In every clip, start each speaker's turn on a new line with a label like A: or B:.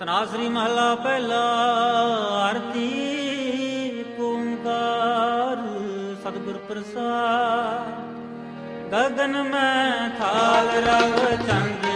A: ਤਨਾਸਰੀ ਮਹਲਾ ਪਹਿਲਾ ਆਰਤੀ ਓੰਕਾਰ ਸਤਿਗੁਰ ਪ੍ਰਸਾਦ। ਗਗਨ ਮੈਂ ਥਾਲ ਰਵ ਚੰਦ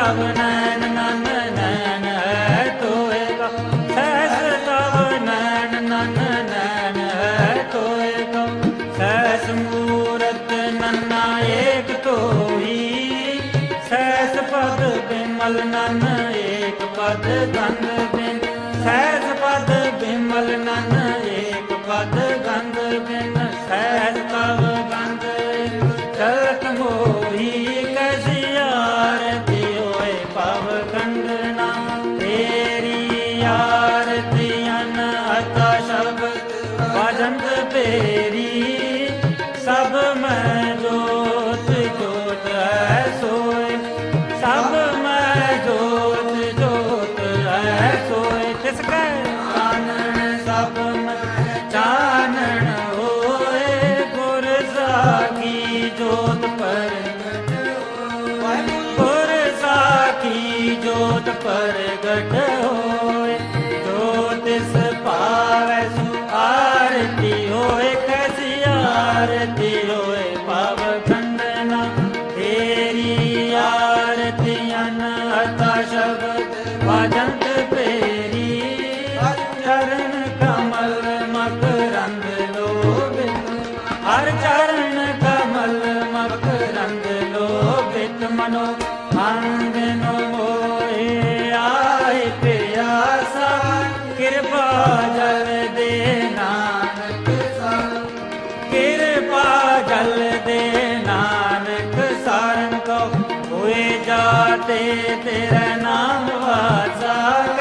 A: ਤਵ ਨੈਣ ਨਨ ਨੈਣ ਹੈ ਤੋਏਗਾ ਸੈਸ ਤਵ ਨੈਣ ਨਨ ਨੈਣ ਹੈ ਤੋਏਗਾ ਸੈਸ ਮੂਰਤ ਨੰਨਾ ਏਕ ਤੋਈ ਸੈਸ ਪਦ ਬਿਮਲ ਨਨ ਏਕ ਪਦ ਗੰਧ ਬਿਨ ਸੈਸ ਪਦ ਬਿਮਲ ਨਨ ਤੇਰੀ, ਸਭ ਮੈਂ ਜੋਤ ਜੋਤ ਹੈ ਸੋਏ। ਸਭ ਮੈਂ ਜੋਤ ਜੋਤ ਹੈ ਸੋਏ। ਤਿਸ ਕੈ? ਆਨਣ ਸਭ ਮੈਂ, ਚਾਨਣ ਹੋਏ। ਗੁਰ ਸਾਖੀ ਜੋਤ ਪ੍ਰਗਟ ਗੁਰ ਸਾਖੀ ਜੋਤ ਪ੍ਰਗਟ ਚਰਨ ਕਮਲ ਮਕਰੰਦ ਲੋਭਿਤ, ਹਰ ਚਰਨ ਕਮਲ ਮਕਰੰਦ ਲੋਭਿਤ, ਮਨੋ ਅੰਗਨੋ ਮੋਏ ਆਏ ਪਿਆਸਾ, ਕਿਰਪਾ ਜਲ ਦੇ ਨਾਨਕ ਸਾ। ਕਿਰਪਾ ਜਲ ਦੇ ਨਾਨਕ ਸਾਰਨ ਕੋ ਹੋਏ ਜਾਤੇ ਤੇਰਾ ਨਾਮ ਵਾਸਾ।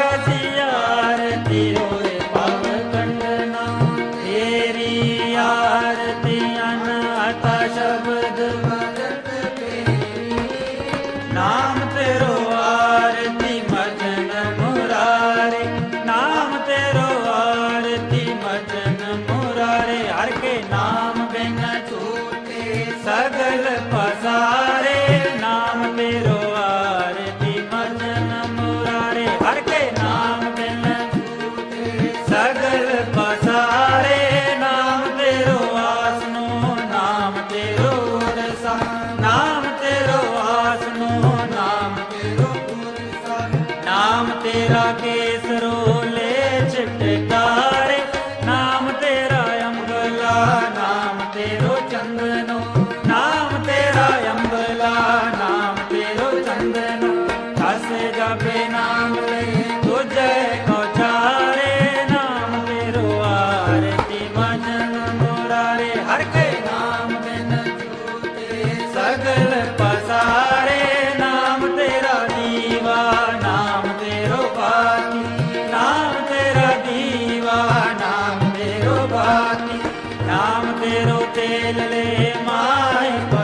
A: ਨਾਮ ਤੇਰੋ ਤੇਲ ਲੈ ਮਾਏ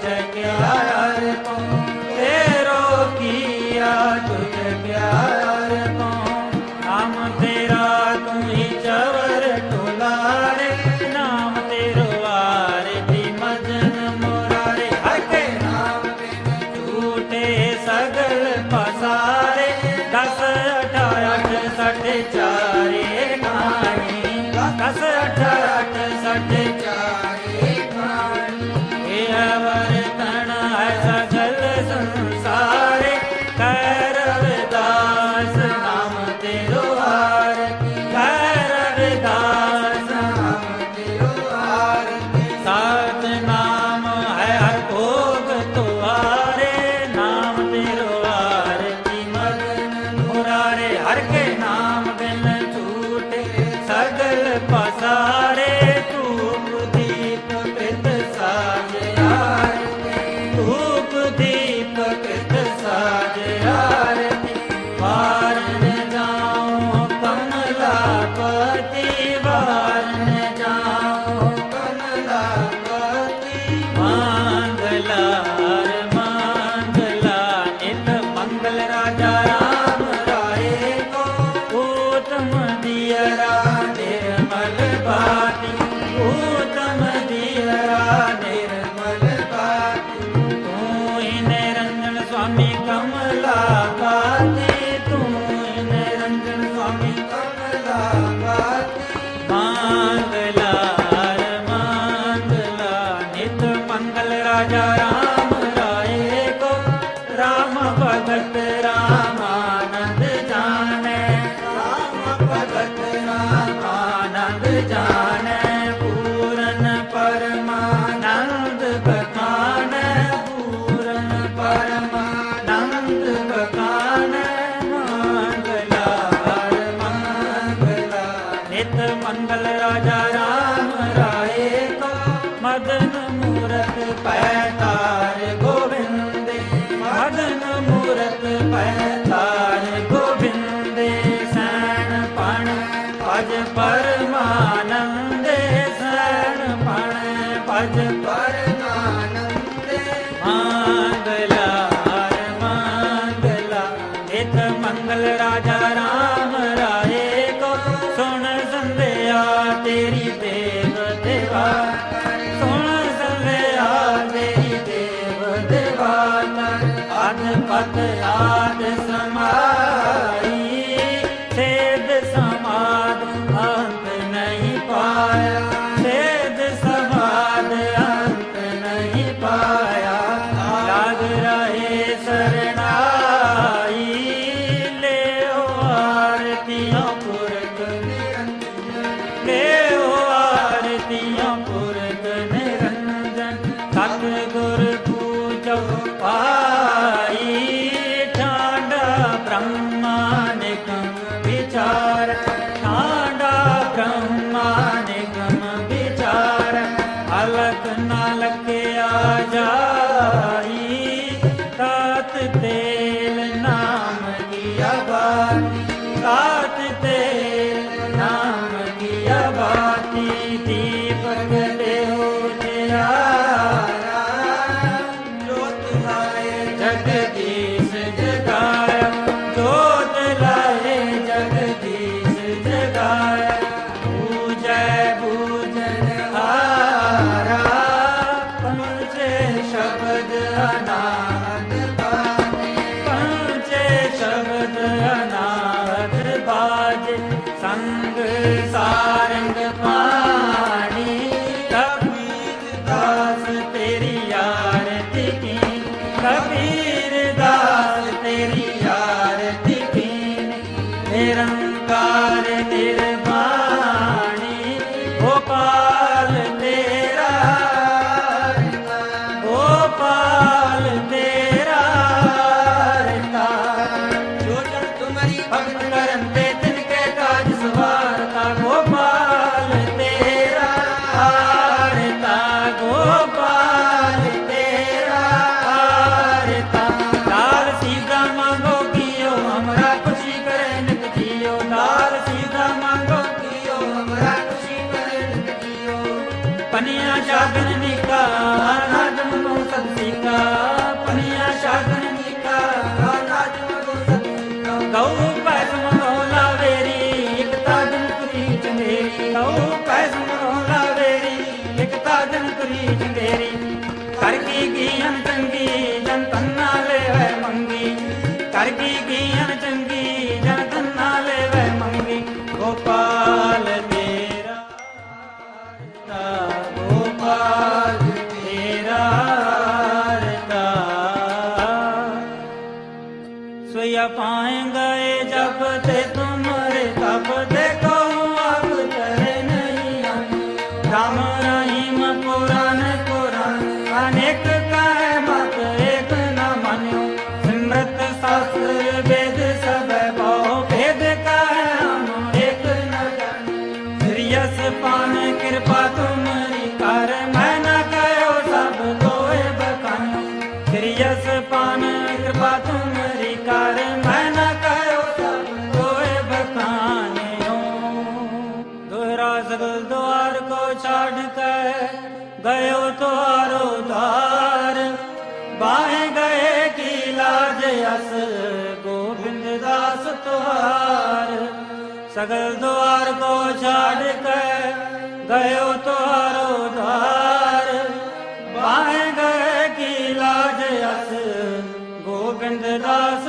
A: तुझे प्यार को तेरो किया तुझे प्यार को नाम तेरा तू ही चवर टोलारे नाम तेरो आर थी मजन मोरारे हके नाम झूठे सगल पसारे दस अठारह अठ सठ चारे कहानी दस अठारह अठ सठ चार Bye. ਇਤ ਮੰਗਲ ਰਾਜਾ ਰਾਮ ਰਾਏ ਕਾ ਮਦਨ ਕਬੀਰ ਦਾਸ ਤੇਰੀ ਯਾਰ ਦੀ ਪੀਨ ਨਿਰੰਕਾਰ ਨਿਰ ਕੀਆਂ ਚੰਗੀ ਜਨ ਨਾਲੇ ਵੈ ਮੰਗੀ ਗੋਪਾਲ ਮੇਰਾ ਰਤਾ ਗੋਪਾਲ ਮੇਰਾ ਰਤਾ ਸੋਇਆ ਪਾਏਗਾ ਇਹ ਜਪ ਤੇ ਤੁਮਰੇ ਤਪ ਤੇ ਕਹੂੰ ਆਪ ਤਰੇ ਨਹੀਂ ਆਮ ਰਾਮ ਰਾਹੀਮ ਪੁਰਾਨ ਪੁਰਾਨ ਅਨੇਕ ਸਗਲ ਦੁਆਰ ਕੋ ਛਾੜ ਕੇ ਗਇਓ ਤਾਰੋ ਧਾਰ। ਬਾਹੇ ਗਏ ਕੀ ਲਾਜ ਅਸ, ਗੋਬਿੰਦ ਦਾਸ